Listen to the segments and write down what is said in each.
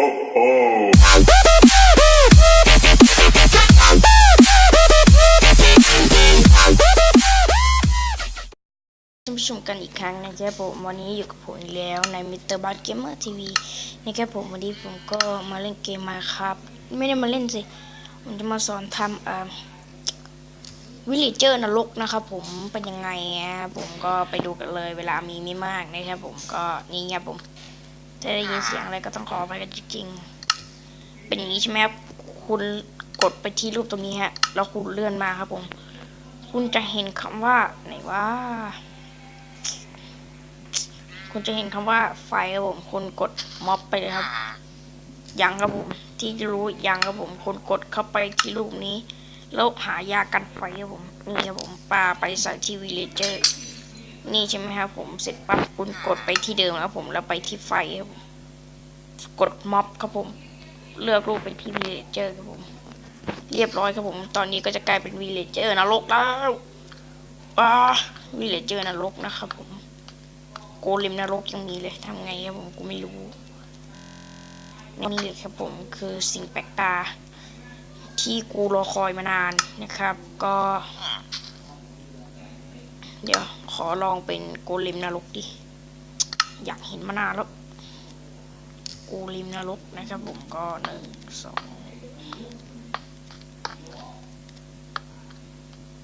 ho, ho. ท่านผู้ชมกันอีกครั้งนะครับผมวันนี้อยู่กับผมอีกแล้วในมิสเตอร์บัตเกมเมอร์ทีวีนะครับผมวันนี้ผมก็มาเล่นเกมมาครับ ไม่ได้มาเล่นสิผมจะมาสอนทำเอ่อวิลเลเจอร์นรกนะครับผมเป็นยังไงอะผมก็ไปดูกันเลยเวลามีไม่มากนะครับผมก็นี่ครับผม ถ้าได้ยินเสียงอะไรก็ต้องขอไปกันจริงๆ เป็นอย่างนี้ใช่ไหมครับ คุณกดไปที่รูปตรงนี้ฮะ แล้วคุณเลื่อนมาครับผม คุณจะเห็นคำว่าไหนว่า คุณจะเห็นคำว่าไฟครับผม คุณกดม็อบไปเลยครับ ยังครับผม ที่จะรู้ยังครับผม คุณกดเข้าไปที่รูปนี้ แล้วหายากันไฟครับผม นี่ครับผมปาไปใส่ที่วิลเลเจอร์ นี่ใช่ไหมครับผมเสร็จปั๊บคุณกดไปที่เดิมครับผมแล้วไปที่ไฟครับกดม็อบครับผม เลือกรูปเป็นที่วิลเลเจอร์ครับผม เรียบร้อยครับผม ตอนนี้ก็จะกลายเป็นวิลเลเจอร์นรกแล้วอ่าวิลเลเจอร์นรกนะครับผมโกเลมนรกยังมีเลยทำไงครับผมกูไม่รู้นี่เลยครับผมคือสิ่งแปลกตา ที่กูรอคอยมานานนะครับ ก็ เดี๋ยวขอลองเป็นโกเลมนรกดิ อยากเห็นมานานแล้ว โกเลมนรกนะครับผมก็หนึ่งสอง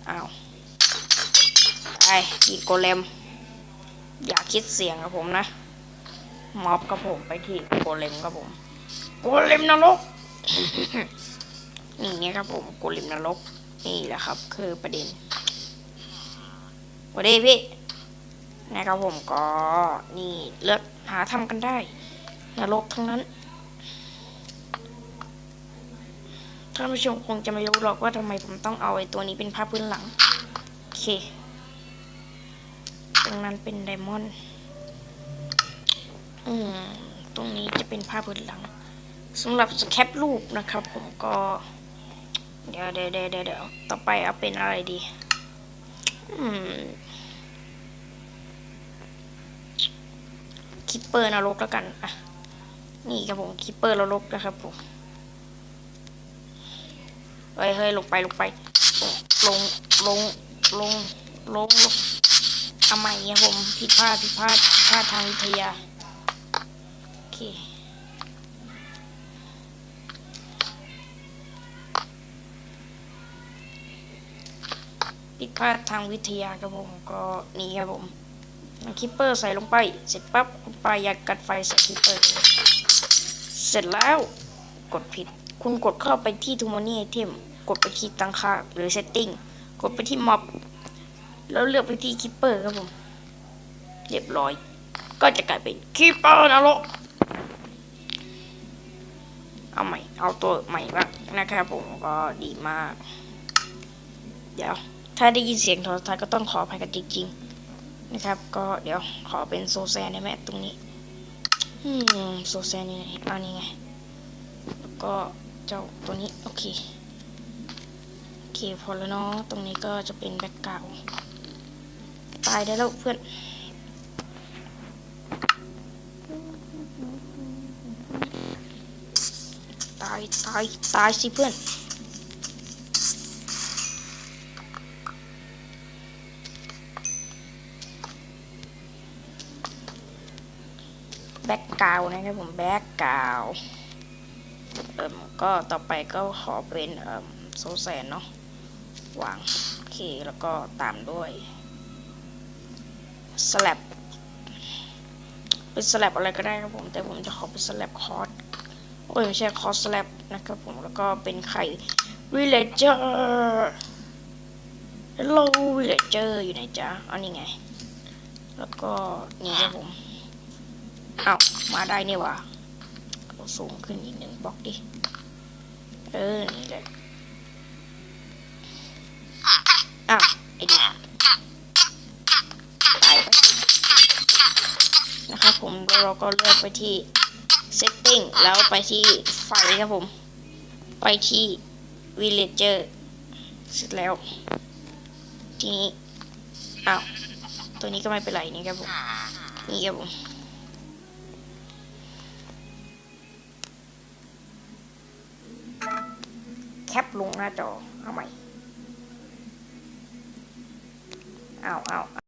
อ้าวไอ้อีกโกเลม อย่าคิดเสียงกับผมนะ ม็อบกับผมไปที่โกเลมครับผม โกเลมนรก นี่ไงครับผม โกเลมนรก นี่แหละครับ คือประเด็น วัสดีพี่นะครับผมก็นี่เลือกหาทำกันได้นรกทั้งนั้นท่านผู้ชมคงจะไม่รู้หรอกว่าทำไมผมต้องเอาไอ้ตัวนี้เป็นภาพพื้นหลัง โอเค ตรงนั้นเป็นไดมอนด์อืมตรงนี้จะเป็นภาพพื้นหลังสำหรับสแคปรูปนะครับ ผมก็ เดี๋ยวเดี๋ยวเดี๋ยวเดี๋ยวต่อไปเอาเป็นอะไรดี อืม คิปเปอร์นรกแล้วกันอะนี่ครับผมคิปเปอร์นรกนะครับผมเฮ้ยเฮ้ยลงไปลงไป ลงลงลงลงลงทำไมเนี่ยผมผิดพลาดผิดพลาดผิดพลาดทางวิทยาโอเคผิดพลาดทางวิทยาครับผมก็นี่ครับผม เอาคิปเปอร์ใส่ลงไป เสร็จปั๊บคุณปลายอยากกัดไฟใส่คิปเปอร์เสร็จแล้วกดผิด คุณกดเข้าไปที่ทูม o นี่ไอเทมกดไปที่ตั้งค่าหรือ setting กดไปที่ม็อบแล้วเลือกไปที่คิปเปอร์ครับผมเรียบร้อย ก็จะกลายเป็นคีเปอร์นรกเอาใหม่ เอาตัวใหม่บ้างนะครับผมก็ดีมาก เดี๋ยว ถ้าได้ยินเสียงโทรทัศน์ก็ต้องขออภัยกันจริงๆ นะครับ ก็เดี๋ยวขอเป็นโซแซนได้ไหมตรงนี้อืมโซแซนนี่ไงอันนี้ไงแล้วก็เจ้าตัวนี้โอเคโอเคพอแล้วเนาะตรงนี้ก็จะเป็นแบ็กกราวตายได้แล้วเพื่อนตายตายตายสิเพื่อน แบ็กกราวนะครับผมแบ็กกราวเอ่มก็ต่อไปก็ขอเป็นเอ่มโซแซนเนาะวางโอเคแล้วก็ตามด้วยสลับเป็นสลับอะไรก็ได้ครับผม แต่ผมจะขอเป็นสลับคอร์สโอ้ยไม่ใช่คอร์สสลับนะครับผมแล้วก็เป็นไข่วิลเลเจอร์ฮัลโหลวิลเลเจอร์อยู่ไหนจ๊ะอันนี้ไง แล้วก็นี่ครับผม เอ้ามาได้นี่วะสูงขึ้นอีกหนึ่งบล็อกดิ เออ นี่แหละอ้าวไอ้ดิตายไปนะครับผมแล้วเราก็เลือกไปที่ setting แล้วไปที่ไฟครับผม ไปที่ villager เสร็จแล้ว ทีนี้อ้าวตัวนี้ก็ไม่เป็นไรนี่ครับผม นี่ครับผม ปลงหน้าจอ เอาใหม่ เอาเอาเอา